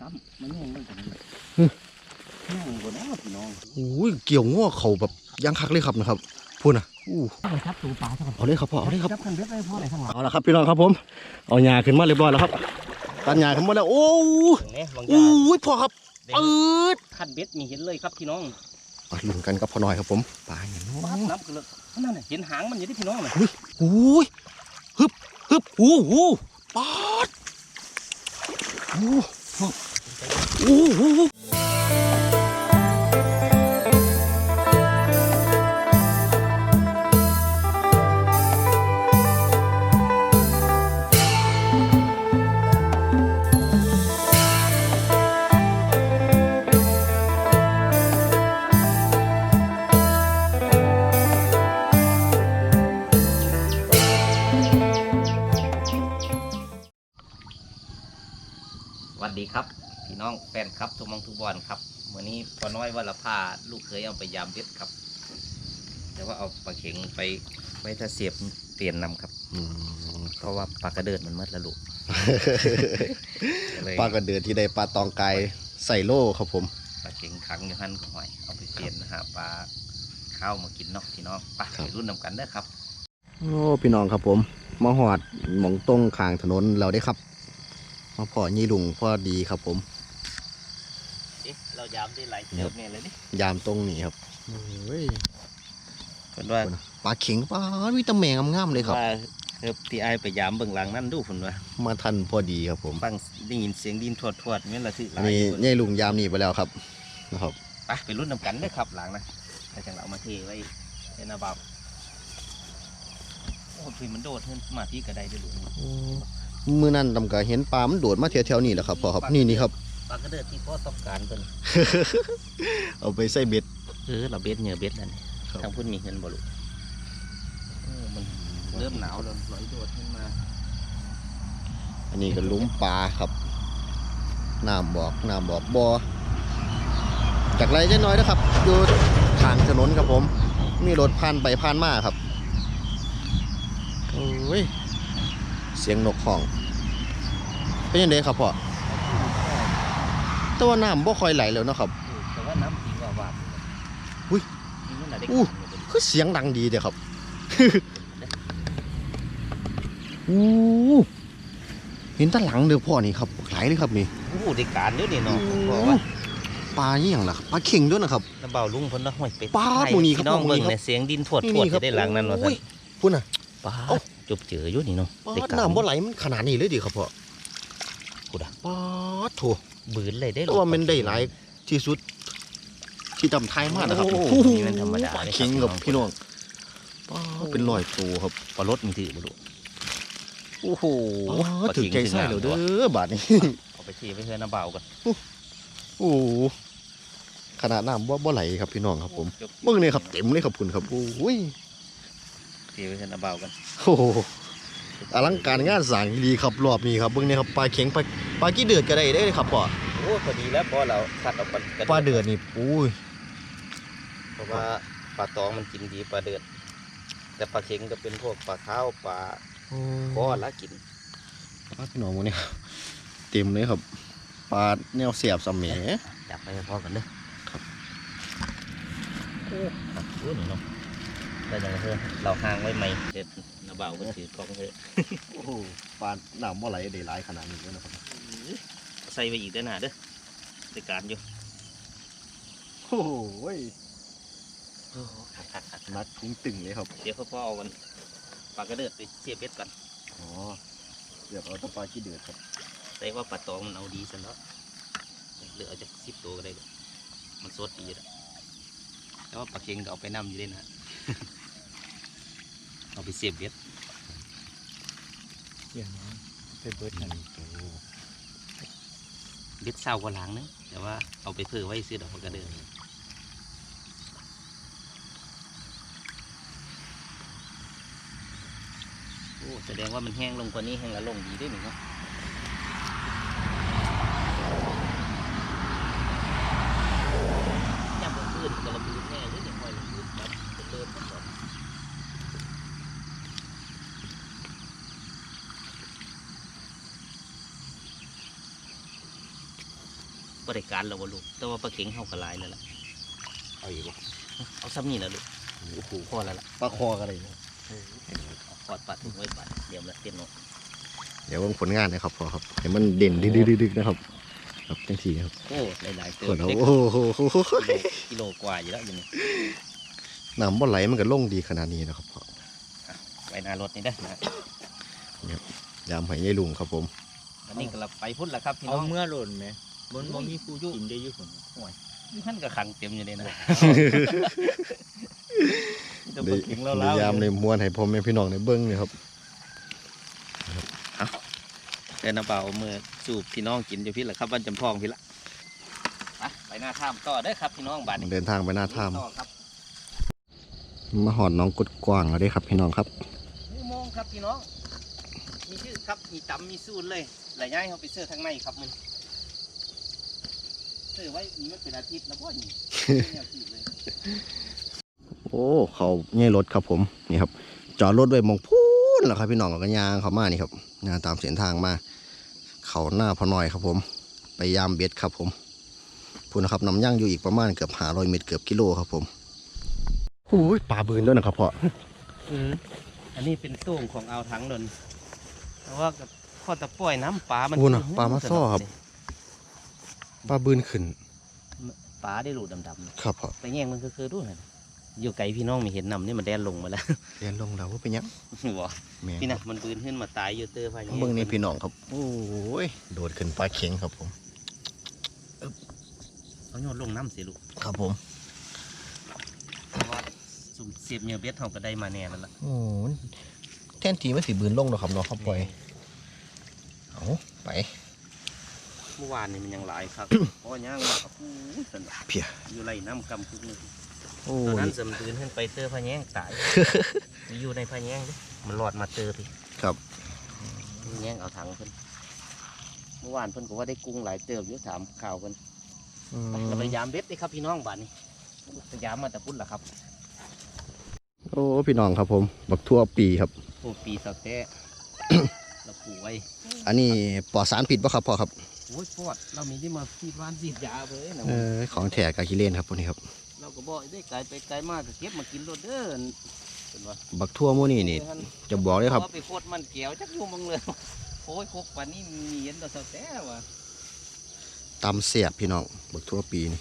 ตั้มมันแห้งลงกว่านี้แห้งกว่าแล้วพี่น้องอุ้ยเกี่ยวง้อเขาแบบยังคักเลยครับนะครับพูดนะอู้ไปจับตัวปลาซะก่อนเอาเลยครับพ่อเอาเลยครับจับคันเบ็ดไว้พ่อไหนข้างหลังเอาละครับพี่น้องครับผมเอาหญ้าขึ้นมาเรียบร้อยแล้วครับตัดหญ้าขึ้นมาแล้วโอ้เนี่ยบางออู้ย่างยพ่อครับปืดคันเบ็ดมีเห็นเลยครับพี่น้องมาลุ้นกันกับพ่อหน่อยครับผมปลาอย่างน้บ้าอยน้ำกันเลยนั่นน่ะเห็นหางมันอยู่ที่พี่น้องน่ะอุ้ยฮึบฮึบอู้หูปาดอู้ อู้หู ดีครับ พี่น้องแฟนครับทุกมองทุกบอลครับวันนี้พอน้อยว่าละพาลูกเคยเอาไปยามเบ็ดครับ แต่ว่าเอาปลาเข็งไปไว้ถ้าเสียบเปลี่ยนนำครับอืมเพราะว่าปลากระเดิดมันหมดแล้วลูกเลยปลากระเดือที่ได้ปลาตองไก่ใส่โล่ครับผมปลาเข็งขังอยู่หันก็หอยเอาไปเปลี่ยนหาปลาข้าวมากินเนาะพี่น้องไปไปรุ่นนำกันเด้อครับโอ้พี่น้องครับผมมาหอดหมองตรงข้างถนนเราได้ครับ มาพอยี่ลุงพอดีครับผมเอ๊ะเรายามได้หลายเติบเนี่ยเลยนี่ยามตรงนี้ครับเฮ้ยคนว่าปลาเข็งปลาวิตาแมงงามๆเลยครับว่าเออพี่ไอายไปยามเบื้องหลังนั่นดูคนว่ามาทันพอดีครับผมฟังได้ยินเสียงดินทวดทวดๆแม่นละที่หอัลานยนี้คนยี่ลุงยามนี่ไปแล้วครับนะครับไปไปรุ่นนำกันเด้อครับหลังนะถ้าจังเราเอามาเทไว้ในนาบาโอ้พี่มันโดดขึ้นมาที่กระไดได้หรือ มือนั่นตำกะเห็นปลามันโดดมาแถวๆนี่แหละครับพ่อครับนี่นี่ครับปลากระเดิดที่พ่อต้องการเพิ่นเอาไปใส่เบ็ดเออเราเบ็ดเหนือเบ็ดนั่นครับทางพุ่นมีเงินบ่ลูกเออมันเริ่มหนาวแล้วลอยโดดขึ้นมา อันนี้ก็หลุมปลาครับน้ำบอกน้ำบอกบอจากไรเจ๊น้อยนะครับอยู่ทางถนนครับผม มีรถผ่านไปผ่านมาครับโอ้ย เสียงนกห้อง เป็นยังไงครับพ่อแต่ว่าน้ำบ่ค่อยไหลแล้วเนาะครับเออแต่ว่าน้ำจริงว่าบาดอุ้ยนี่มันน่ะได้อู้กินอยู่เด้อคือเสียงดังดีเดียครับอู้เห็นตาหลังเด้อพ่อนี่ครับหลายเลยครับนี่โอ้โหได้การเดี๋ยวนี้เนาะโอ้บอกว่าปลานี่อย่างล่ะครับปลาเข่งด้วยนะครับน้ำเบาลุงเพิ่นเนาะห้อยเป็ดปลาให้หมู่นี้ครับพี่น้องหมู่นี้เบิ่งครับเนี่ยเสียงดินทวดทวดจะได้หลังนั้นว่าซั่นโอ้ยพุ่นน่ะปลาเอ้า จุบเจืออยู่นี่เนาะปลาได้การน้ำบ่ไหลมันขนาดนี้เลยดิครับพ่อกูด่ะปลาโถบืนเลยได้แต่ว่ามันได้หลายที่สุด ที่จำไทยมากนะครับโอ้โหนี่มันธรรมดาปลาเลยครับเข่งกับพี่น้องปลาเป็นร้อยตัวครับปลารถมีถือบ่ลูกโอ้โหปลาถือใจไส้แล้วเด้อบาดนี้เอาไปเทไปเพื่อนน้ำเบากันโอ้โหขนาดน้ำบ่บ่ไหลครับพี่น้องครับผมเบิ่งนี่ครับเต็มเลยครับคุณครับโอ้ย เทไปเพื่อนน้ำเบากันโอ้โหอลังการงานสร้างดีครับรอบนี้ครับเบิ่งนี่ครับปลาเข็งปลาปลากี้เดือดก็ได้ได้เลยครับพ่อโอ้พอดีแล้วพอเราคัดออกมันปลาเดือดนี่อุ้ยเพราะว่าปลาตองมันกินดีปลาเดือดแต่ปลาเค็งก็เป็นพวกปลาข้าวปลาก้อนละกินปลาพี่น้องหมื้นี้เต็มเลยครับปลาแนวเสียบสมัยจับไปพอกันเด้อครับโอ้หักโอ้หนูเนาะ ได้ยังไงเพื่อนเราห่างไว้ไหมเด็ดน้ำเบาก็ถือกล้องเถอะโอ้โหปลาน้ำบ่ไหลได้หลายขนาดนี้เลยนะครับใส่ไปอีกได้อหนาเด้อในการอยู่โอ้โหโอ้หักหักหักนักตึงตึงเลยครับ เดี๋ยวพ่อเอากันปลากระเดือดไปเสียบเบ็ดกันอ๋อเดี๋ยวเอาแตะปลากี้เดือดครับแต่ว่าปลาตองมันเอาดีสันแล้วเหลือเอาจากสิบตัวก็ได้เลยมันสดดีแล้วแต่ว่าปลาเค็งก็เอาไปนำอยู่ด้วยนะ เอาไปเสียบเบ็ดอย่างนี้เป็นเบิร์ดกันเบ็ดเศร้ากว่าหลังนึงแต่ว่าเอาไปเผื่อไว้ซื้อดอกปลากระเดือโอ้แสดงว่ามันแห้งลงกว่านี้แห้งละลงดีด้วยหนึ่งเนาะยามกลางคืนกระบือแห้งด้วยเนี่ยห้อยลงพื้นครับจะเริ่มมันก่อน ป ก็ได้การแล้ววะลูก แต่ว่าปลาเข็งเข้ากระลายแล้วล่ะ เอาอีกบ่เอาซ้ำนี่แล้วลูกโอ้โหพอแล้วล่ะปลาคอกันเลยเอาขอดปัดถุงไว้ปัดเดี๋ยวละเต็มเนาะเดี๋ยวเบิ่งผลงานนะครับพอครับเห็นมันเด่นดึกๆๆนะครับ ครับจังทีครับโอ้หลายๆเติส่วนมเอาเด็กโอ้โหกิโลกว่าอยู่แล้วอยู่นี่น้ำบ่ไหลมันก็ลงดีขนาดนี้นะครับพ่อไว้หน้ารถนี่ได้อนะยามให้ยายลุงครับผมวันนี้ก็เราไปพุ่นแล้วครับพี่เอาน้องเมื่อหล่นไหม บนโอ้บ่ยมีผู้กินได้อยุ่คนนี่ท่านก็ขังเต็มอยู่เลยนะจะได้ปลาเข็งแล้วได้แล้วยามในม้วนให้พ่อแม่พี่น้องในเบิ้งนี่ครับเดินเอาเปล่าเอามือสูบพี่น้องกินอยู่พี่ละครับวันจำพองพี่ละไปไปหน้าถ้ำต่อเด้อครับพี่น้องบ้านนี้เดินทางไปหน้าถ้ต่อครับำมาหอดหน้องกุดกว้างแล้วเด้ครับ พี่น้องครับอุโมงค์ครับพี่น้อง มีชื่อครับมีจำมีสูตรเลยหลายย่ายเขาไปเสื้อทางในครับมึง เสื้อไว้นี่มันเป็นอาทิตย์แล้วพ่อนี่แนวคิดเลยโอ้เขาเนี่ยรถครับผมนี่ครับ จอดรถไว้หมองพูนแล้วครับพี่น้องแล้วก็ยางเขามานี่ครับยางตามเส้นทางมา เขาหน้าพอหน่อยครับผม ไปยามเบ็ดครับผมพูนนะครับน้ำย่างอยู่อีกประมาณเกือบหาร้อยเมตรเกือบกิโลครับผมโอ้ยปลาบืนด้วยนะครับพ่ออันนี้เป็นตู้งของเอาวถังนนเพราะว่ากับข้อตะป่อยน้ำปลา มันโอ้นะปลามาซ่อครับ ปลาบืนขึ้นปลาได้หลุดดำๆนะครับพ่อไปแย่งมันก็คือด้วยนะอยู่ไกลพี่น้องไม่เห็นนำนี่มันแดนลงมาแล้ว เรียนลงแล้วว่าเป็นหยังบอกแม่พี่นะมันปืนขึ้นมาตายอยู่เตอร์พายเบิ่งนี่พี่น้องครับโอ้ยโดดขึ้นปลาเข็งครับผมเขาโยนลงน้ำสิลูกครับผมเพราะว่าสุ่มเสียบเหนียวเบ็ดเขาก็ได้มาแน่แล้วล่ะโอ้ยแทนทีไม่สีบืนลงหรอกครับเนาะครับปล่อยเอาไปเมื่อวานนี่มันยังหลายครับเพราะย่างว่าโอ้โหสนุกเพียอยู่ไรน้ำกำคุกนึงโอ้ตอนยนั้นสมปืนขึ้นไปเตอร์พะแยงตายอยู่ในพะแยงเด้มันหลอดมาเจอพี่ครับแยงเอาถังเพิ่นเมื่อวานเพิ่นก็ว่าได้กุ้งหลายเติบอยู่ถามข่าวเพิ่นอืมเราพยายามเบ็ดเด้ครับพี่น้องบ้านนี้พยายามมาแต่พุ่นล่ะครับโอ้พี่น้องครับผม บักทั่วปีครับโอ้ปีสักแท้เราปลูกไว้อันนี้ปลอดสารผิดปะครับพ่อครับ โอ้ยปอดเรามีที่มาฉีดวานฉีดยาเลยนะเออของแถกากิเลนครับพวกนี้ครับ เราก็บอกได้ไกลไปไกลมากก็เก็บมากินรถเด้อเป็นว่าบักทั่วหมูนี่นี่จะบอกเลยครับพาไปโคตรมันแก้วจักอยู่มังเลยโอ้ยโคกปานนี้มีเห็นแตัวสักแต่ว่ะตำเสียบพี่น้องบักทั่วปีนี่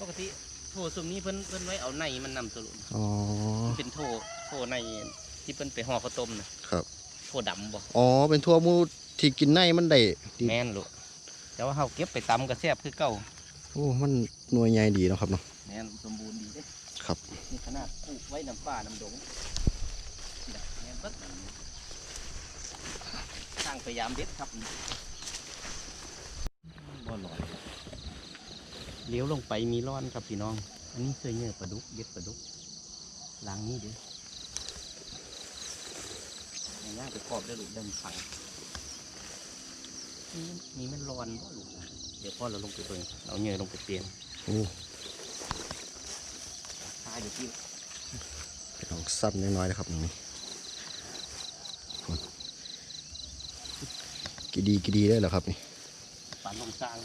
ปกติโถซุมนี้เพิ่นเพิ่นไว้เอาในมันนำตัวลูกอ๋อมันเป็นโถโถในที่เพิ่นไปห่อข้าวต้มนะครับโถดำบ่อ๋อเป็นทั่วหมูที่กินในมันได้ดีแม่นลูก แต่ว่าเฮาเก็บไปตำก็แซ่บคือเก่าโอ้ มันหน่วยใหญ่ดีเนาะครับเนาะแม่นสมบูรณ์ดีเด้ครับนี่ขนาดปลูกไว้น้ำป่าน้ำดงนี่ล่ะแม่นเบิดนั่นสร้างพยายามเด็ดครับบ่ลอยเลี้ยวลงไปมีร้อนครับพี่น้อง อันนี้เคยเนื้อปลาดุกเด็ดปลาดุกล้างนี้เด้อย่างนี้ไปขอบได้หรือเดินฝังนี่ มันนี่มันร้อนบ่ลูกเดี๋ยวพ่อเราลงไปเบิ่งเอาเนื้อลงไปเปลี่ยนโอ้ตายอยู่ที่พี่น้องสั้นน้อยๆนะครับนี่กี่ดีกี่ดีได้เหรอครับนี่ปานลงสร้าง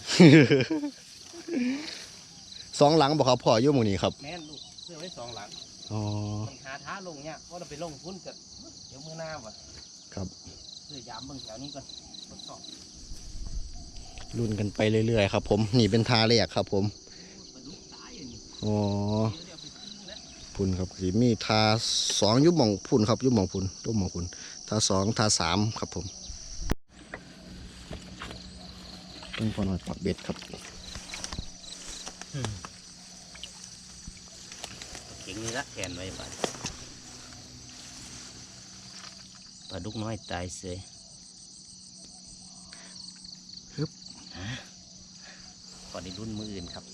สองหลังบอกครับพ่ออยู่หมู่นี้ครับแม่นลูกเสื้อไว้สองหลังอ๋อมันหาท้าลงเนี่ยเพราะเราไปลงทุนกับเดี๋ยวมือหน้าวะครับเสื้อยามเบิ่งแถวนี้ก่อนทดสอบ รุ่นกันไปเรื่อยๆครับ ผมนี่เป็นทาแรกครับ ผมปลยอย่างนี้อ๋อเดี๋ยวเอพุ่นครับสีมีทาสองยุบหมองพุ่นครับยุบหมองพุ่นยุบหมองพุ่นทาสองทาสามครับผมเป็นพอหน่อยปักเบ็ดครับเก่งนี่ละแขนไว้บ้านปลาดุกน้อยตายเสย ฮึบฮะขอได้รุ่นมืออื่นครับ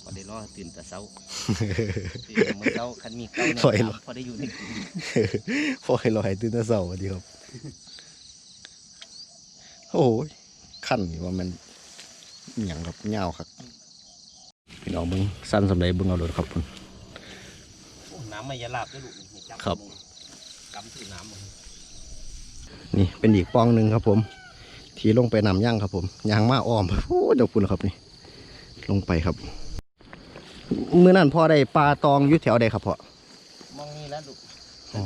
ขอได้รอตื่นแต่เช้าตื่นแต่มื่อเช้าคันมีเก้าเนี่ยปล่อยรอพอได้อยู่ในกลุ่มพอให้ลอยตื่นแต่เช้าสวัสดีครับ โอ้ยขั้นนี่ว่ามันอหย่างครับเงาวครับพี่น้องเบิ้งสั้นสำเร็จเบิ้งเอารถครับพุ่นโอ้น้ำมายาลาบด้วยลูกนี่จัครับกำถือน้ำมันนี่เป็นอีกปองหนึ่งครับผม ททีลงไปนำย่างครับผมย่างมาอ้อมโอ้เดี๋ยวคุณครับนี่ ลงไปครับเมื่อนั้นพ่อได้ปลาตองอยุแถวใดครับพ่อมองนี่แล้วลูกอ๋อ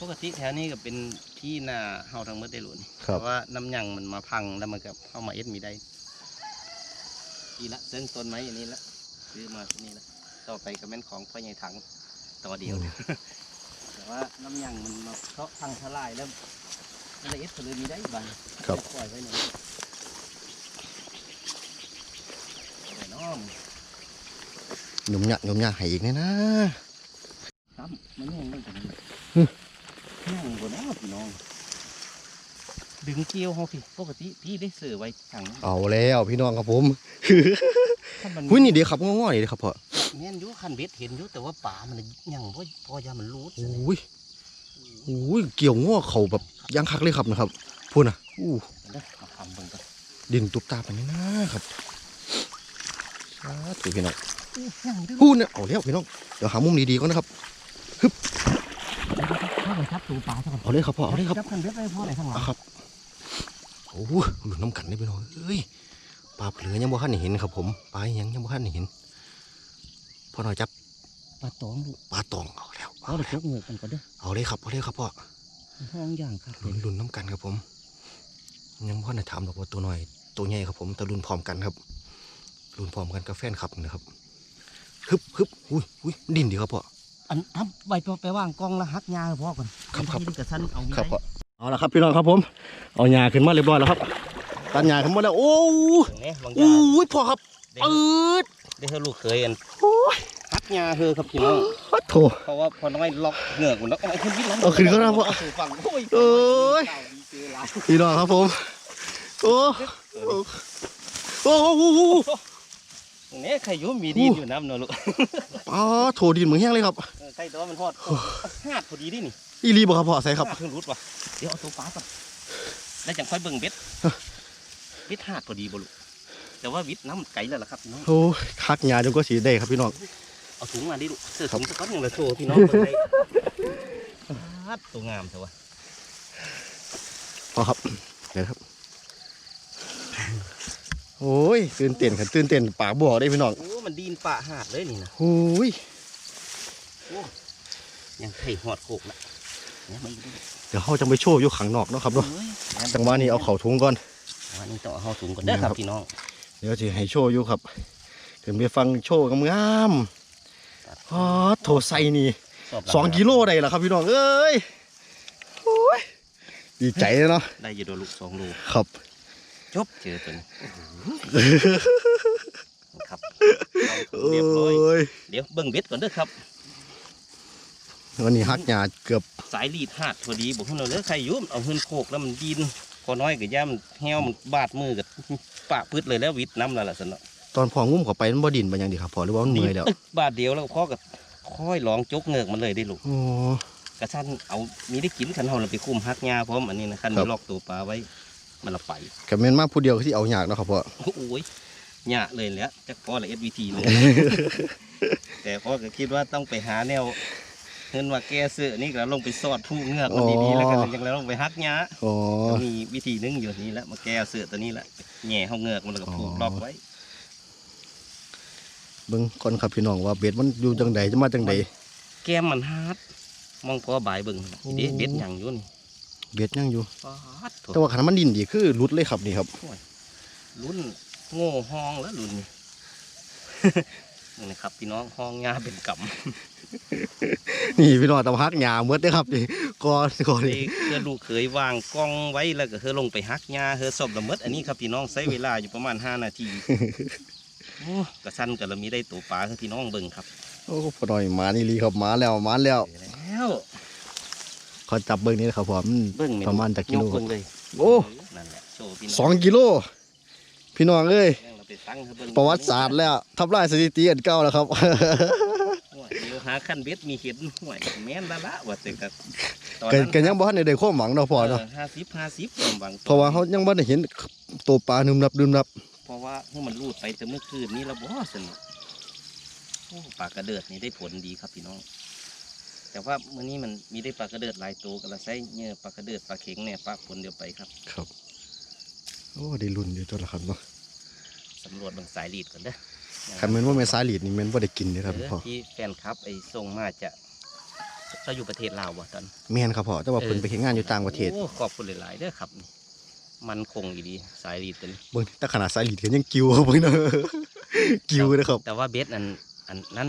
ปกติแถวนี้ก็เป็นที่นาเฮาทั้งหมดได้หลุนครับแต่ว่าน้ำหยังมันมาพังแล้วมันก็เข้ามาเอ็ดมีได้อีละเส้นต้นไม้อันนี้ละซื้อมาที่นี่ละต่อไปก็เป็นของพ่อใหญ่ถังต่อเดียวแต่ว่าน้ำหยังมันมาเพาะพังทลายแล้วมัน ละเอ็ดก็เลยมีได้บ้างครับปล่อยไว้หน่อยเอาไว้เน้อมหนุ่มหยะหนุ่มหยะให้อีกแน่นะครับมันยังไม่ถึงฮึยังบนน้อพี่น้อง ดึงเกี่ยวเขาพี่ปกติพี่ได้ซื้อไว้ถังเอาแล้วพี่น้องครับผมถ้ามันหุ้ยนี่เดี๋ยวครับง้อๆนี่เดี๋ยวครับพ่อแม่นอยุคันเบ็ดเห็นอยุแต่ว่าป่ามันยังพอพอยามันรูดโอ้ยโอ้ยเกี่ยวง้อเขาแบบยังคักเลยครับนะครับพูดนะอู้เด้อเอาคำเบิ่งกันดินตุบตาไปนี่นะครับสาธุพี่น้องอู้ยังอยู่เด้อพูดเนี่ยเอาแล้วพี่น้องเดี๋ยวหามุมดีๆก่อนนะครับเข้าไปทับตัวปลาซะก่อนเอาเลยครับพ่อเอาเลยครับจับคันเบ็ดไว้พ่อไหนข้างหลังเอาครับโอ้โหหลุดน้ำกันได้พี่น้องเอ้ยปลาเปลือยังบ่ทันได้เห็นครับ ผมปลาอิหยังยังบ่ทันได้เห็นพ่อหน่อยจับปลาตองลูกปลาตองเอา แล้วพ่อเลยยกเงือกกันก่อนเด้อเอาเลยครับเอาเลยครับพ่อห้องย่างครับลุ้นลุ้นน้ำกันครับผม ยังพ่อในถามหรอกว่าตัวน้อย ตัวใหญ่ครับผมแต่ลุ้นพร้อมกันครับลุ้นพร้อมกันกับแฟนครับนะครับฮึบฮึบอุ้ยอุ้ยดินดีครับพ่ออันทับไว้ไปว่างกล้องแล้วหักยาให้พ่อก่อนครับครับที่กระสันเอามีครับได้พ่อเอาละครับพี่น้องครับผม เอาหญ้าขึ้นมาเรียบร้อยแล้วครับตัดหญ้าขึ้นมาแล้วโอ้ตรงนี้บางยาอู้ยพ่อครับได้ปืด ได้เธอลูกเคยอันโอ้ยหักยาเธอครับพี่น้องโถเพราะว่าพอน้อยล็อกเหงือกมันแล้วเอาขึ้นวิทย์แล้วเอาขึ้นก็ได้พ่อเอาสู่ฝั่งโอ้ยเอ้ยเต่าดีเจอหลายพี่น้องครับผมโอ้โอ้โอ้โอ้โอ้โอ้ตรงนี้ใครอยุ่มีดีนอยู่น้ำเนอะลูกอ๋อโถดินเหมือนแห้งเลยครับเออใครแต่ว่ามันทอดหาดพอดีดินี่อีรีบอกครับพ่อใส่ครับหาดเพิ่งรุดว่ะเดี๋ยวเอาตัวปลาก่อนแล้วจังค่อยเบิ่งเบ็ดเบ็ดหาดพอดีบ่ลูก แต่ว่าวิทย์น้ำไกลแล้วล่ะครับพี่น้องโอ้ยคักหญ้าจนก็สีได้ครับพี่น้อง เอาถุงมาดิลูกเสื้อถุงสักก้อนหนึ่งเลยโชว์พี่น้องเบิ่งได้ฮาดตัวงามเถอะวะพอครับ เดี๋ยวครับ โอ้ยตื่นเต้นครับตื่นเต้นปากบ่อได้พี่น้อง โอ้ มันดีนป่าหาดเลยนี่นะโอ้ยยังไข่หอดโขกละเนี่ยมันดูเดี๋ยวเขาจะไปโชว์อยู่ข้างนอกเนาะครับเนาะเอ้ยจังหวะนี้เอาเข่าถุงก่อนจังหวะนี้ต้องเอาเข้าถุงก่อนเด้อครับพี่น้อง เดี๋ยวจะให้โชว์อยู่ครับเดี๋ยวไปฟังโชว์งามๆอ๋อโถใส่นี่ชอบสองกิโลได้แล้วครับพี่น้องเอ้ยโอ้ยดีใจเลยเนาะได้อยูโดลูกสองโลครับจบเจอตัวนี้ครับเอาโอ้เรียบร้อยยเดี๋ยวเบิ่งเบ็ดก่อนเด้อครับวันนี้ฮักหยาเกือบสายลีดหาดพอดีบอกให้เราเด้อใครอยุ่มเอาเฮือนโคกแล้วมันดิน พอน้อยกับย่ามันแห้วมันบาดมือกับปะพืดเลยแล้ววิดน้ำแล้วล่ะสนเนาะตอนพองุ้มเข้าไปมันบ่ดินมันยังดีครับพอหรือว่ามันเมื่อยแล้วตึกบาดเดียวแล้วพ่อกับค่อยลองจกเงือกมันเลยได้ลูกโอ้กระชั้นเอามีได้กินขันเฮาเราไปคุมฮักยาพร้อมอันนี้นะคันครัมีบลอกตัวปลาไว้มันละไปกับแม่นมากผู้เดียวที่เอาหยากเนาะครับพ่อโอ้ยหยะเลยแหล้วจักพ่อละเอสวีทีเลยแต่พ่อก็คิดว่าต้องไปหาแนว เงินว่าแก้เสื้อนี่ก็ลงไปสอดผู้เงือกมันดีๆแล้วก็ยังแล้วลงไปฮักยาอ๋อมีวิธีหนึงอยู่นี้แหละมาแก้เสื้อตัวนี้แหละแหง่เฮาเงือกมันแล้วก็ผูกล็อกไว้เบิ่งก่อนครับพี่น้องว่าเบ็ดมันอยู่จังใดจะมาจังใดแก้มมันฮาดมองพอบ่ายเบิ่งโอ้เด็ดเบ็ดหยังอยู่นี่เบ็ดยังอยู่ปาดโถ่แต่ว่าขันมันดินดีคือหลุดเลยครับนี่ครับรุ่นโง่ห้องแล้วรุ่นนี้นี่นะครับพี่น้องห้องงาเป็นกำ นี่พี่น้องต้องฮักหยาเมื่อได้อครับนี่ก่อนก่อนเอ้นี่ยเพื่อลูกเคยวางกล้องไว้แล้วก็เธอลงไปฮักยาเธอสอบละเมิดอันนี้ครับพี่น้องใช้เวลาอยู่ประมาณ5นาทีโอ้กระชั้นก็เรามีได้ตัวปลาคือพี่น้องเบิ่งครับ โอ้พอหน่อยหมานี่ลีครับหมาแล้วหมาแล้วเจอแล้วขอจับเบิ่งนี่นะครับผมมันเบิ่งแนประมาณจักกิโลยเบิ่งเลยโอ้นั่นแหละโชว์พี่น้องสองกิโล พี่น้องเอ้ยเราไปตั้งให้เบิ่งประวัติศาสตร์แล้วทับลายสถิติอันเก่าแล้วครับโอ้ยเดี๋ยว หาขั้นเบ็ดมีเห็นห่วยแม่นละละว่าแต่ก็ตอนกันนั้นกันยังบ่ทันได้ได้ความหวังเนาะพ่อเนาะห้าสิบห้าสิบความหวังเพราะว่าเขายังบ่ได้เห็นตัวปลานึมนับนึมนับเพราะว่าเมื่อมันรูดไปแต่เมื่อคืนนี้แล้วบ่สนุกโอ้ปลากระเดิดนี่ได้ผลดีครับพี่น้อง แต่ว่ามื้อนี้มันมีได้ปลากระเดิดหลายตัวก็ละใช้เนื้อปลากระเดิดปลาเข็งเนี่ยปลาผลเดียวไปครับครับ โอ้ได้รุ่นอยู่ตัวละครับเนาะสำรวจเบางสายลีดก่อนเด้อ คันแม่นว่าแม่นสายลีดนี่แม่นบ่ได้กินเด้อครับเออพ่อที่แฟนคลับไอ้ส่งมาจะเราอยู่ประเทศลาวบ่ตอนแม่นครับพ่อแต่ว่าเพิ่นไปเฮ็ดงานอยู่ต่างประเทศโอ้ขอบคุณหลายๆเด้อครับนี่มันคงอยู่ดีสายลีดตัวนี้เบิ่งแต่ขนาดสายลีดก็ยังกิ้วครับเบิ่งเด้อกิ้วนะครับ แต่ว่าเบสอันอันนั้น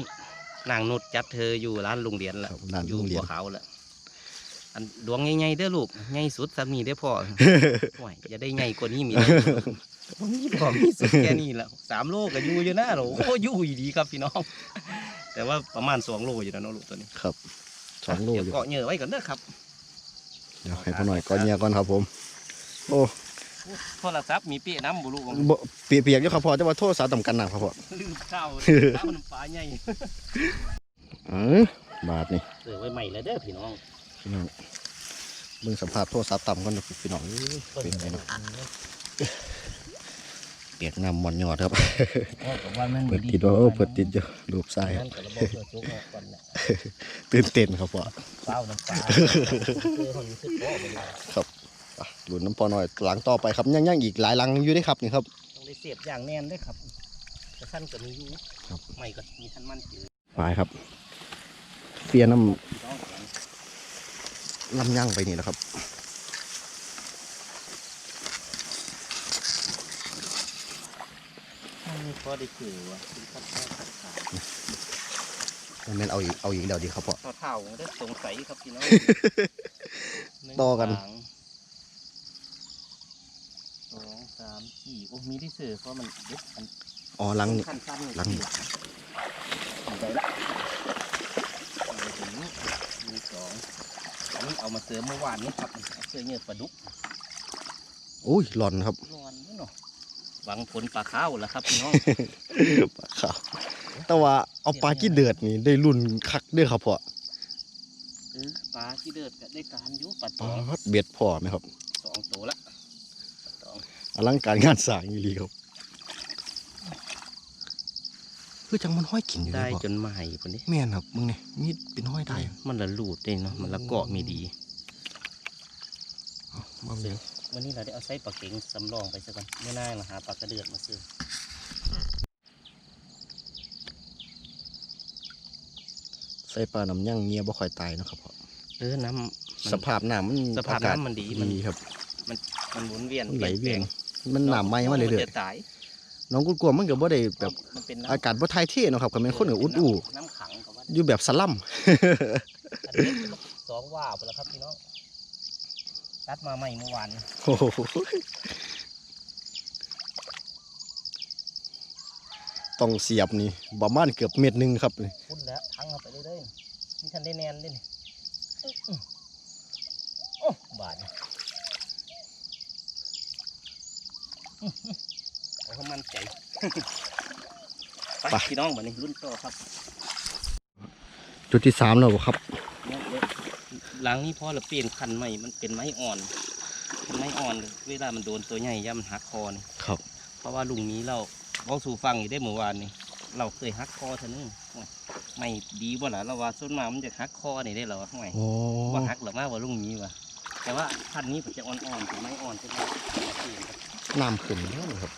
นางนุชจับเธออยู่ร้านโรงเรียนละครับร้านอยู่โรงเรียนบัวขาวละอันดวงใหญ่ๆเด้อลูกใหญ่สุดสามีได้อพ่อห่วยอย่าได้ใหญ่กว่านี้มี นะบ่มีพ่อมีสุดแค่นี้ละสามโลก็อยู่อยู่นะโหโอ้อยู่อยู่ดีครับพี่น้อง แต่ว่าประมาณสองโลอยู่นะเนาะลูกตัวนี้ครับสองโลเดี๋ยวอยู่เกาะเหยื่อไว้ก่อนเด้อครับเดี๋ยวให้พ่อหน่อยก่อนเนี่ยก่อนครับผม โอ้โทรศัพท์มีเปี้ยน้ำบุรุษบ่เปียกๆอยู่ครับพ่อแต่ว่าโทษสาต่ำกันหนักครับพ่อลืมข้าวข้าวน้ำปลาใหญ่เออบาทนี่เสือไว้ใหม่แล้วเด้อพี่น้องพี่น้องเบิ่งสภาพโทษสาต่ำก่อนนะพี่น้องเอ้ยเป็นไงเนาะ เปียกน้ำมันยอดครับ เปิดติดว่าโอ้เปิดติดอยู่รูปทรายครับนั่นก็ระบบเสือจุกออกก่อนแหละตื่นเต้นครับพ่อเปล่าน้ำปลาเจอคนรู้สึกว่าไปเลยอะหลุนน้ำพอหน่อยหลังต่อไปครับยังยังอีกหลายหลังอยู่เด้ครับนี่ครับต้องได้เสียบอย่างแน่นด้วยครับแต่ท่านก็มีอยู่ครับไม่ก็มีท่านมั่นจือไปครับเปียน้พี่น้องำลำย่างไปนี่แหละครับ พ่อได้คือว่าคุณพัดแม่พัดขามันแม่นเอาอีกเอาอีกเดี๋ยวดีครับพ่อต่อเท่าได้สงสัยครับพี่น้องต่อกัน หงสองสามสี่โอ้มีที่เสือเพราะมันเด็ดอันอ๋อหลังนี่ ขั้นสั้นหลัง ไปละเอาไปถึงมีสองอันนี้เอามาเสริมเมื่อวานนี้ครับเอาเสือเนื้อปลาดุกอุ้ยหลอนครับร้อนนี่เนาะ หวังผลปลาข้าวแล้วครับพี่น้องครับแต่ว่าเอาปลากี้เดือดนี่ได้รุ่นคักเด้อครับพ่อเออปลาที่เดือดก็ได้การอยู่ปลาตอ๋อองเบ็ดพ่อไหมครับสองตัวละปลาตองอลังการงานสร้างอีหลีครับคือจังมันห้อยกินอยู่เลได้ยพ่อจนมาใหม่คนนี้แม่นครับมึงนี่มีเป็นห้อยได้ มันละลูดได้เนาะมันละเกาะมีดีเอามาเบิ่ง วันนี้เราได้เอาไส้ปลาเก๋งสำรองไปซะก่อนไม่น่ามาหาปลากระเดือดมาซื้อใส่ปลาน้ำย่างเงียบ่ค่อยตายเนาะครับพ่อเออน้ำมันสภาพน้ำมันสภาพอากาศน้ำมันดีมันดีครับ มันหมุนเวียนมันไหลเวียนปลี่มันน้ำไหม้มาเรื่อยจะตายๆน้องกุกลัวมันก็บ่ได้แบบมันเป็นอากาศบ่ทายเทเนาะครับก็เป็นคนกับอุดอู้น้ำขังกับว่าอยู่แบบสลัมอันนี้สองว่าไปแล้วครับพี่น้อง ตัดมาใหม่เมื่อวานโอ้โหต้องเสียบนี่ประมาณเกือบเม็ดหนึงครับนี่พุ่นแล้วทั้งเข้าไปเรื่อยๆนี่ท่านได้แนนด้วยนี่อื้ออื้อโอ้บาดนี่อื้ออื้อโอ้เขามั่นใจไปพี่น้องมานี่รุ่นต่อครับ จุดที่สามแล้วบ่ครับเนี่ยเดี๋ยว หลังนี้พอเราเปลี่ยนคันใหม่มันเป็นไม้อ่อนเป็นไม้อ่อนเลยเวลามันโดนตัวใหญ่ย่ำมันหักคอนี่ครับ เพราะว่าลุงนี้เราเราสู่ฟังอยู่ได้เมื่อวานนี่เราเคยหักคอเท่านึงโอ้ยไม่ดีบ่ล่ะเราว่าส่วนมากมันจะหักคอนี่ได้เหรอห่วยโอ้ว่าหักหรือมาว่าลุงนี้วะแต่ว่าคันนี้มันจะอ่อนๆเป็นไม้อ่อนเป็นไม้เปลี่ยนครับน้ำขึ้นแล้วนี่ครับ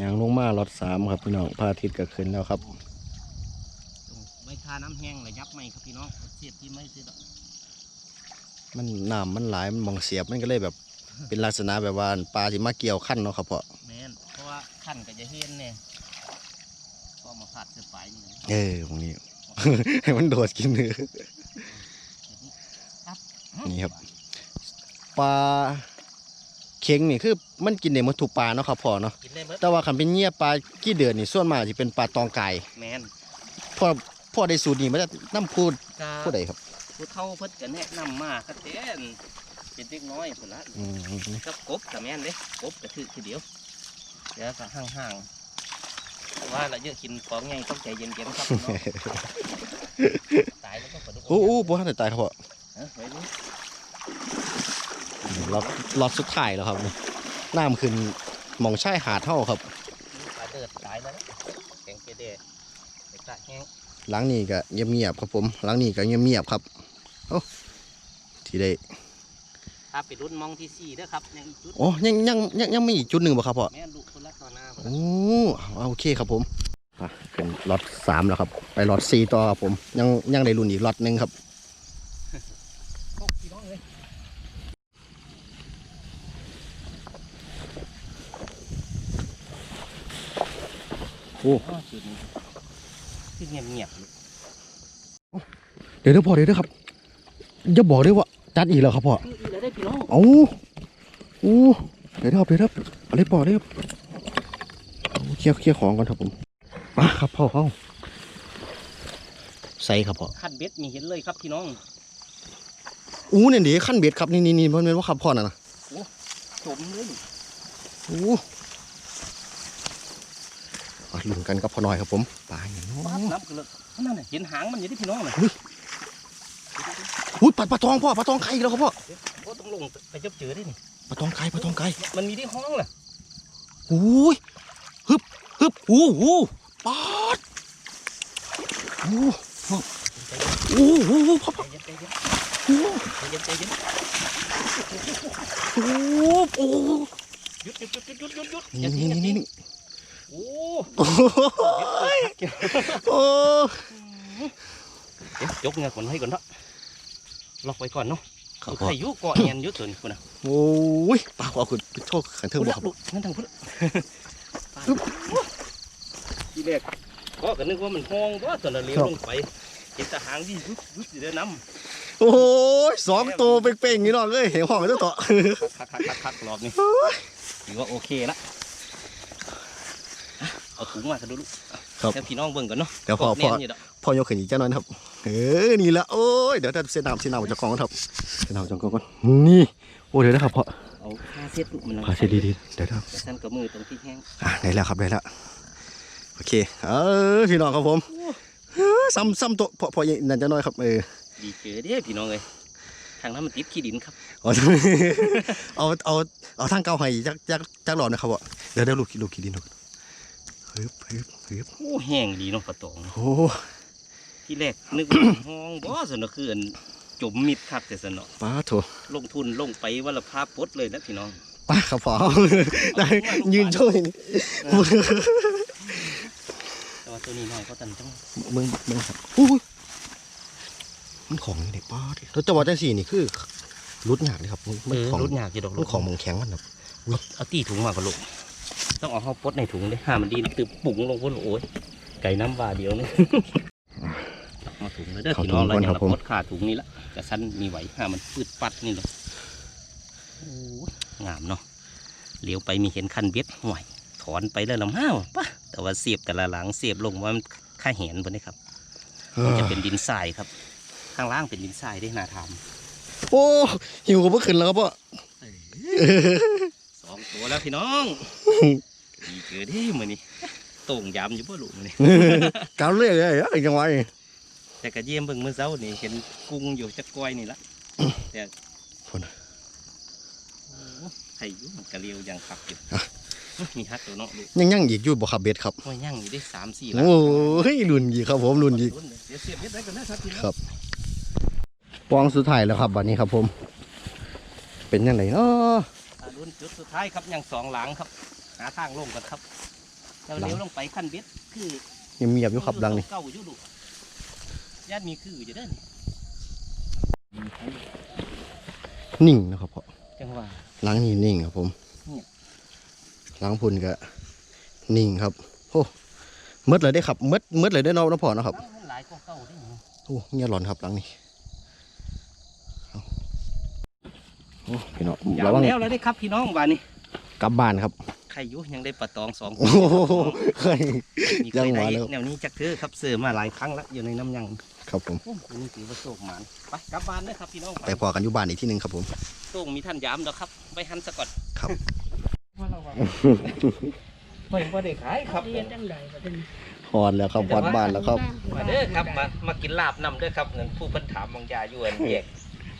ยางลงมาล็อดสามครับพี่น้องพระอาทิตย์ก็ขึ้นแล้วครับไม่ทาน้ำแห้งเลยยับไม่ครับพี่น้องเสียบที่ไม่เสียดอกมันน้ำมันหลายมันมองเสียบมันก็เลยแบบ เป็นลักษณะแบบว่าปลาที่มาเกี่ยวขั้นเนาะครับพ่อแม่นเพราะว่าคันก็จะเห็นเนี่ยพอมาผัดเสือไปนี่นะเออตรงนี้ ให้มันโดดกินเนื้อครับนี่ครับปลาเค็งนี่คือมันกินได้หมดทุกปลาเนาะครับพ่อเนาะกินได้เบิดแต่ว่าคันเป็นเงียปลากี้เดือนนี่ส่วนมากสิเป็นปลาตองไก่แม่นพ่อ พ่อได้สูตรนี้มาจากน้ำพูดกาผู้ใดครับผู้เฒ่าเพิ่นก็แนะนำมาครับเต้นเป็นเด็กน้อยพุ่นละอืมกับกบกับแม่นเด้กบก็คือคือเดียวเดี๋ยวก็ห่างๆแต่ว่าเราเยอะกินของไงต้องใจเย็นๆครับพี่น้องตายแล้วก็กระดูกโอ้โอ้บ่ทันได้ตายครับพ่อเออไว้ดูล็อตล็อตสุดท้ายแล้วครับนี่น้ำขึ้นหมองชายหาดเท่าครับ ปลาเดือดตายแล้วนะแข็งเกเดไปตะแห้งหลังนี้ก็เงียบๆครับผมหลังนี้ก็เงียบๆครับโอ้ทที่ได้ถ้าไปรุ่นมองที่สี่เด้อครับยังอีกจุดอ๋อยังยังยังยังมีอีกจุดหนึ่งบ่ครับพ่อแม่ลูกคนละต่อหน้าบ่โอ้เอาโอเคครับผมอะเป็นล็อตสามแล้วครับ ไปล็อตสี่ต่อครับผมยังยังได้รุ่นอีกล็อตหนึ่งครับโอ้ พี่น้องเลยโอ้อ๋อจุดนี้ที่เงียบเงียบๆอยู่เดี๋ยวเดี๋ยวพ่อเดี๋ยวเดี๋ยวครับอย่าบอกด้วยว่าจัดอีกแล้วครับพ่อคืออีแล้วได้พี่น้องเอาโอ้เดี๋ยวเดี๋ยวครับเดี๋ยวเดี๋ยวเอาเลยพ่อเลยครับเอาเคลียร์เคลียร์ของก่อนครับผมมาครับพ่อเข้าใส่ครับพ่อคัดเบ็ดมีเห็นเลยครับพี่น้องอู้เนี่ยเดี๋ยวขั้นเบ็ดครับนี่นี่นี่มันเป็นว่าครับพ่อน่ะนะจมเลยโอ้ มาลุ้นกันกับพ่อหน่อยครับผมปลาอย่างน้อปาดน้ำกันเลยนั่นน่ะเห็นหางมันอยู่ที่พี่น้องน่ะอุ้ยปลาปลาทองพ่อปลาทองไข่อีกแล้วครับพ่อโอ้ต้องลงไปเจบเจอได้นี่ปลาทองไข่ปลาทองไข่มันมีที่ห้องล่ะโอ้ยฮึบฮึบโอ้โหปาดโอ้โหโอ้โหพ่อใจเย็นใจเย็นโอ้โหใจเย็นใจเย็นโอ้โหหยุดหยุดหยุดหยุดหยุดหยุดอนี่ย่าทิ้นี่งอย่านี่ทิ้งนี่ โอ้โอ้ยโอ้เดี๋ยวยกเงือกคนให้ก่อนเนาะล็อกไว้ก่อนเนาะครับใครอยุเกาะเงียนอยุตัวนี้คุณนะโอ้ยปลาขวาคุณเป็นโชคขันเทิงบ่ครับลูกนั่นทางพุ่นทีแรกก็ก็นึกว่ามันห้องว่าตอนเราเลี้ยวลงไปเห็นแต่หางที่ยุบยุบอยู่เด้อน้ำโอ้ยสองตัวเป่งๆนี่น้องเอ้ยเห็นห้องแล้วต่อคักคักคักคักรอบนี้ถือว่าโอเคละอะ เอาถุงมากันดูลูกครับแล้วพี่น้องเบิ่งกันเนาะเดี๋ยวพอกบพอแน่นอยู่ดอกพอยกขึ้นอีกจ้าหน่อยนะครับเออนี่ละโอ้ยเดี๋ยวจะเส้นน้ำเส้นน้ำจากกองก่อนครับเส้นน้ำจากกองก่อนนี่โอ้เดี๋ยวนะครับพ่อเอาผ้าเช็ดลูกมันพาเช็ดดีๆเดี๋ยวนะครับแต่สั้นกับมือตรงที่แห้งอะได้แล้วครับได้แล้วโอเคเออพี่น้องครับผมเออซ้ำซ้ำตัวพอพอนั่นจะน้อยครับเออดีเจอเด้อพี่น้องเลยทางนั้นมันติดขี้ดินครับเอาเอาเอาเอาทางเก่าให้จักจักจักหลอดนะครับพ่อเดี๋ยวเดี๋ยวลูกลูกขี้ดินลูก ฮึบฮึบฮึบโอ้แห้งดีเนาะปลาตองโอ้ที่แรกนึกว่าห้องบ่สนอคืออันจมมิดคักแต่สนอป้าโถลงทุนลงไปวันละภาพปดเลยนะพี่น้องป้าครับพ่อได้ยืนช่วยนี่แต่ว่าตัวนี้น้อยเขาตันจังมึงมึงครับอุ้ยมันของนี่เด็กป้าดิแล้วจะบอกจังสี่นี่คือรุดหยากเลยครับมันมันของรุดยากอยู่ดอกมันของมึงแข็งมันครับเอาตีถุงมาก็ลูก ต้องเอาเข้าปดในถุงเลยห้ามันดีคือปุ๋งลงพุ่นโอ้ยไก่น้ำว่าเดียวนึงมาถุงเลยเด้อพี่น้องแล้วอย่างละปดขาถุงนี้ละกระสั้นมีไหวห้ามันปืดปัดนี่เลยโอ้ยงามเนาะเลี้ยวไปมีเห็นคันเบ็ดห่วยถอนไปแล้วลำห้าวปะแต่ว่าเสียบแต่ละหลังเสียบลงว่ามันค่าเห็นบนนี้ครับมันจะเป็นดินทรายครับ ข้างล่างเป็นดินทรายได้นาทโอ้หิวกับเมื่อคืนแล้วครับพ่อำส องตัวแล้วพี่น้องดีเกิดที่มือนี้โต่งยำอยู่บ่ลูกมือนี้กาวเรื่อยเลยไอ้จังหวะนี่แต่กระเยี่ยมเบิ่งเมื่อเช้านี่เห็นกุ้งอยู่จักก้อยนี่ละแต่พ่นโอ้ไข่อยุ่มันกระเลียวอย่างขับอยู่มีฮัตตัวเนาะลูกยังยังอีกอยู่บ่ครับเบ็ดครับโอ้ยย่างอยู่ได้สามสี่โอ้ยรุ่นอีกครับผมรุ่นอีกเดี๋ยวเสียบเบ็ดได้กันนะครับพี่น้องครับปองสุดท้ายแล้วครับบัดนี้ครับผม เป็นยังไงเนาะอ่า รุ่นจุดสุดท้ายครับยังสองหลังครับ หาทางลงกันครับเราเลี้ยวลงไปขั้นเบ็ดคือยังเงียบอยู่ครับดังนี่เก่าอยู่ลูกญาติมีคืออยู่เด้อนี่นิ่งนะครับพ่อจังหวะหล้างนี่นิ่งครับผมเนี่ยหล้างพุ่นก็นิ่งครับโอ้มืดเลยได้ครับมืดมืดเลยได้เนาะน้องพ่อเนาะครับตั้งมันหลายกว่าเก่าได้หนิโอ้เงียบหลอนครับหลังนี้เอาโอ้ พี่น้องอย่าระวังแล้วแล้วได้ครับพี่น้องบ้านนี้กลับบ้านครับใครอยุยังได้ปลาตองสองโอ้โหเฮ้ยมียัใครงหได้วานแล้ว แนวนี้จักเถือครับเสือมาหลายครั้งแล้วอยู่ในน้ำยังครับผมโอ้ตัวนี้ถือว่าโชคหมานไปกลับบ้านเด้อครับพี่น้องไปพอกันอยู่บ้านอีกที่หนึ่งครับผมโต้งมีท่านยามดอกครับไปหันสะก่อนครับ ว่าเราว่าไม่ว่าได้ขายครับเรียนจังไดบัดนี้ฮอนแล้วครับฮอนบ้านแล้วครับ มาเด้อครับมามากินลาบนำเด้อครับเงินผู้เพิ่นถามบางยาอยู่อันแยก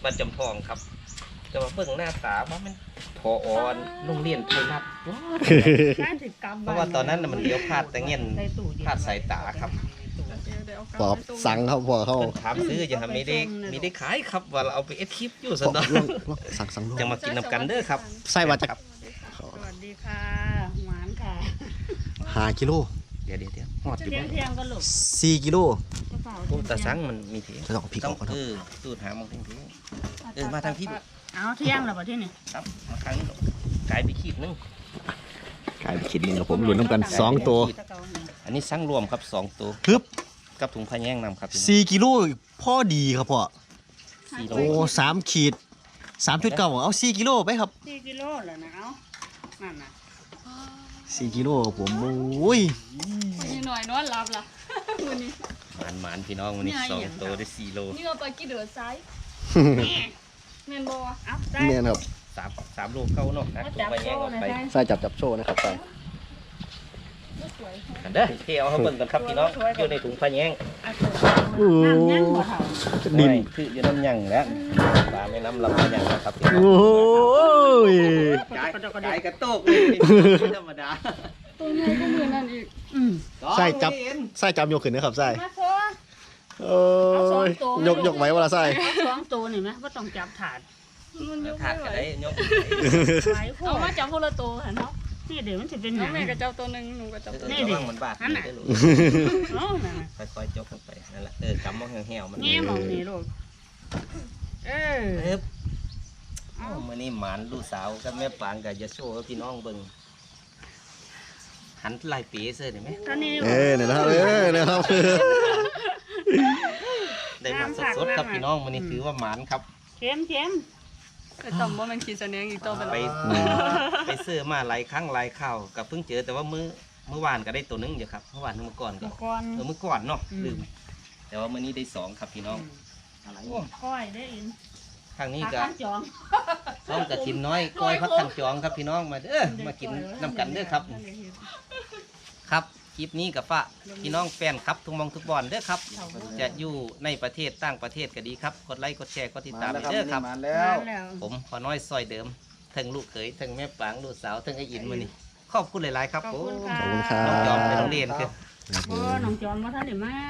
บ้านจำทองครับ จะมาเบิ่งหน้าตาว่ามันพออ่อนโรงเรียนไทยรัฐว้าวการสิกรรมเพราะว่าตอนนั้นน่ะมันเลี้ยวพลาดแต่เงี้ยนใส่ตู้เย็นพลาดสายตาครับเดี๋ยวเดี๋ยวปอบสั่งครับพอเขาเพิ่นถามซื้อจะทำไม่ได้ไม่ได้ขายครับว่าเราเอาไปเอ็ดคลิปอยู่ปสันอบดอกลงลงสั่งสั่งลงจะมากินน้ำกันเด้อครับใส่ว่าจะครับสวัสดีค่ะหวานค่ะหากิโลเดี๋ยวเดี๋ยวเดี๋ยวหอดอยู่เที่ยบ่งเที่ยงก็หลบสี่กิโลกระเป๋าโอ้ตาสังมันมีเถียงจะต้องเอาพริกอต้อองกก่อนคเอรับอสูตรหามองเถียงเออมาทางพี่ลูก เอาเที่ยงแล้วป่ะที่นี่ครับมาทางนี้ลูกกลายไปขีดนึงกลายเป็นขีดหนึงกับผมลุ้นน้ำกันสองตัว อันนี้สั่งรวมครับสองตัวฮึบกับถุงพะแยงนำครับพี่น้องสี่กิโลพ่อดีครับพ่อสี่โลโอ้สามขีดสามจุดเก้าเอาสี่กิโลไปครับสี่กิโลแล้วนะเอานั่นน่ะสี่กิโลครับผมโอ้ยมีหน่อยนอนหลับล่ะวันนี้หมานหมานพี่น้องวันนี้เนี่ยสองอย่างตัวได้สี่โลนี่เราไปกี่เดือดไซส์ แมนบอเอาได้เนี่ยนะครับสามสามโลเก้าเนาะนะมาถุงจับพะแยโซ่งออกนะไปใช่ใส่จับจับโชว์นะครับใส่สวยกันเด้อเที่ยวเขาเบิ่งกันครับพี่น้องอยู่ในถุงพะแยงน้ำยังบ่เท่าดินโอ้ยคืออยู่น้ำยังแล้วปลาไม่น้ำลำพะยังนะครับพี่น้องโอ้ยกายกายกระโตกเลยไม่ธรรมดาตัวใหญ่ก็เหมือนนั่นอีกอืมใส่จับใส่จับยกขึ้นนะครับใส่มาโซ่ โอ้ยยกยกไหมเวลาใส่เอาสองตัวนี่ไหมว่าต้องจับถาดมันยกถาไม่ดไหวก็ได้ยกไว้คู่เอามาจับคนละตัวค่ะเนาะนี่เดี๋ยวมันจะเป็นหน้อยังงแม่กับเจ้าตัวหนึ่งหนูกับเจ้าตัวหนี่นึ่งดิมันบาดมือได้ลูกเอานั่นน่ะค่อยๆยกลงไปนั่นแหละเออกำมองแห้วๆมันแง่มองนี่ลูกเออเอ๊บเอ้ามื่อนี้หมานลูกสาวกับแม่ปางกับยาโซ่กับพี่น้องเบิ่งหันลายปีเสื้อได้ไหมตอนนี้เออเนี่ยนะครับเออเนี่ยครับ ได้มาสดๆครับพี่น้องมื่อนี้ถือว่าหมานครับเค็มเค็มแต่ต่อมว่ามันขีดเสนียงอีกตัวไปไปแล้วไปซื้อมาหลายครั้งหลายข้าวกับเพิ่งเจอแต่ว่ามื้อเมื่อวานก็ได้ตัวหนึงอยู่ครับเมื่อวานเมื่อก่อนก็ตะกอนเออเมื่อก่อนเนาะอืมลืมแต่ว่ามื้อนี้ได้สองครับพี่น้องอะไรก้อยได้อินทางนี้ผักก็ข้างจองน้องกระถินน้อยก้อยพักกันจองครับพี่น้องมาเด้อมากินน้ำกันเด้อครับ ครับค ลิปนี้กับฝากพี่น้องแฟนครับทุกหมองทุกบอนเด้อครับ จะอยู่ในประเทศต่างประเทศก็ดีครับ กดไลค์กดแชร์กดติดตามเด้อครับ มามาแล้วแล้วผมพอน้อยซอยเดิมทั้งลูกเขยทั้งแม่ปางลูกสาวทั้งไอ้อินมือนี่ขอบคุณหลายๆครับขอบผมคุณค่ะขอบคุณครับน้องจอมไปโรงเรียนคือโอ้น้องจอนมาท่านได้มา